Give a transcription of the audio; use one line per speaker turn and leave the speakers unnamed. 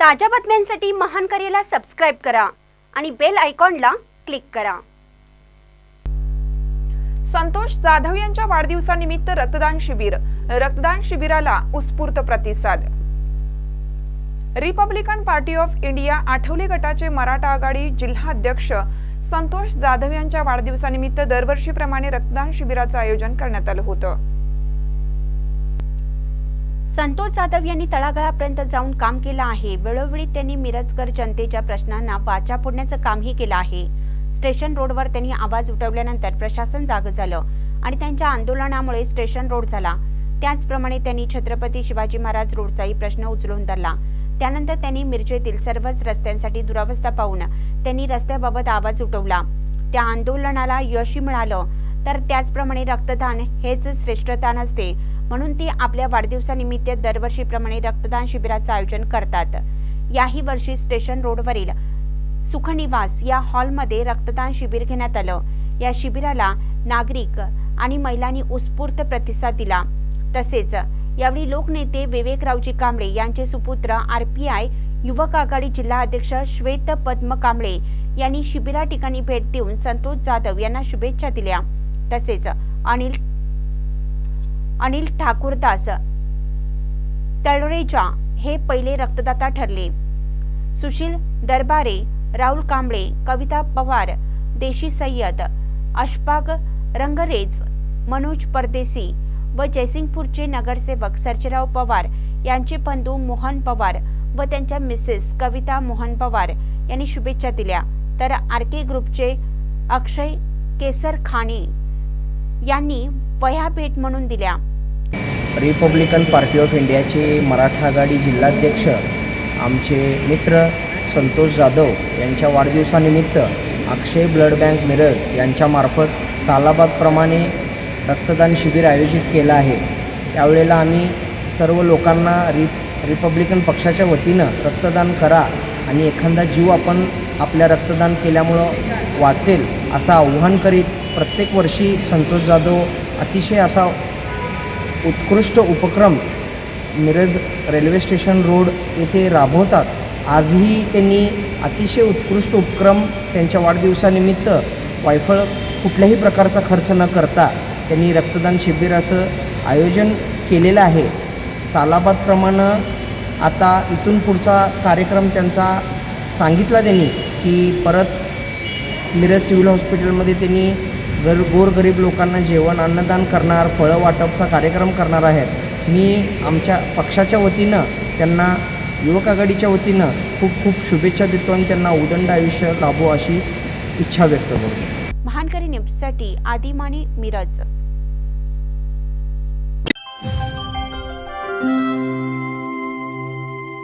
ताज्या बातम्यांसाठी महान करेला सबस्क्राईब करा आणि बेल आयकॉनला क्लिक करा.
संतोष जाधव यांच्या वाढदिवसानिमित्त रक्तदान शिबिर. रक्तदान शिबिराला उत्स्फूर्त प्रतिसाद. Republican party of India Athawale गटाचे मराठा आघाडी जिल्हाध्यक्ष संतोष जाधव यांच्या वाढदिवसानिमित्त दरवर्षीप्रमाणे रक्तदान शिबिराचं आयोजन करण्यात आलं होतं.
संतोष जाधव यांनी तळागाळापर्यंत जाऊन काम केलं आहे. वेळोवेळी त्यांनी मिरजकर जनतेच्या प्रश्नांना वाचा फोडण्याचं कामही केलं आहे. स्टेशन रोडवर त्यांनी आवाज उठवल्यानंतर प्रशासन जागं झालं आणि त्यांच्या आंदोलनामुळे स्टेशन रोड झाला. त्याचप्रमाणे त्यांनी छत्रपती शिवाजी महाराज रोडचाही प्रश्न उचलून धरला. त्यानंतर त्यांनी मिरजेतील सर्वच रस्त्यांसाठी दुरावस्था पाहून त्यांनी रस्त्याबाबत आवाज उठवला. त्या आंदोलनाला यशही मिळालं तर त्याचप्रमाणे रक्तदान हेच श्रेष्ठदान असते. म्हणून ते आपल्या वाढदिवसानिमित्त दरवर्षीप्रमाणे रक्तदान शिबिराचं आयोजन करतात. याही वर्षी स्टेशन रोडवरील सुखनिवास या हॉलमध्ये रक्तदान शिबिर घेण्यात आलं. या शिबिराला नागरिक आणि महिलांनी उत्स्फूर्त प्रतिसाद दिला. तसेच यावेळी लोकनेते विवेकरावजी कांबळे यांचे सुपुत्र आर पी आय युवक आघाडी जिल्हा अध्यक्ष श्वेत पद्म कांबळे यांनी शिबिरा ठिकाणी भेट देऊन संतोष जाधव यांना शुभेच्छा दिल्या. तसेच अनिल अनिल ठाकूरदास तळरेजा हे पहिले रक्तदाता ठरले. सुशील दरबारे राहुल कांबळे कविता पवार देशी सय्यद अशफाक रंगरेज मनोज परदेसी व जयसिंगपूरचे नगरसेवक सर्जेराव पवार यांचे बंधू मोहन पवार व त्यांच्या मिसेस कविता मोहन पवार यांनी शुभेच्छा दिल्या. तर आर के ग्रुपचे अक्षय केसर खाणे यांनी वह्या भेट म्हणून दिल्या.
रिपब्लिकन पार्टी ऑफ इंडियाचे मराठा आघाडी जिल्हाध्यक्ष आमचे मित्र संतोष जाधव यांच्या वाढदिवसानिमित्त अक्षय ब्लड बँक मिरज यांच्यामार्फत सालाबादप्रमाणे रक्तदान शिबिर आयोजित केलं आहे. त्यावेळेला आम्ही सर्व लोकांना रि रिपब्लिकन पक्षाच्या वतीनं रक्तदान करा आणि एखादा जीव आपण आपल्या रक्तदान केल्यामुळं वाचेल असं आव्हान करीत प्रत्येक वर्षी संतोष जाधव अतिशय असा उत्कृष्ट उपक्रम मिरज रेल्वे स्टेशन रोड येथे राबवतात. आजही त्यांनी अतिशय उत्कृष्ट उपक्रम त्यांच्या वाढदिवसानिमित्त वायफळ कुठल्याही प्रकारचा खर्च न करता त्यांनी रक्तदान शिबिर असं आयोजन केलेलं आहे. सालाबादप्रमाणं आता इथून पुढचा कार्यक्रम त्यांचा सांगितला त्यांनी की परत मिरज सिव्हिल हॉस्पिटलमध्ये त्यांनी गर गोरगरीब लोकांना जेवण अन्नदान करणार फळं वाटपचा कार्यक्रम करणार आहेत. मी आमच्या पक्षाच्या वतीनं त्यांना युवक आघाडीच्या वतीनं खूप खूप शुभेच्छा देतो आणि त्यांना उदंड आयुष्य लाभो अशी इच्छा व्यक्त करतो.
महानकरी न्यूजसाठी आदिमानी मिरज.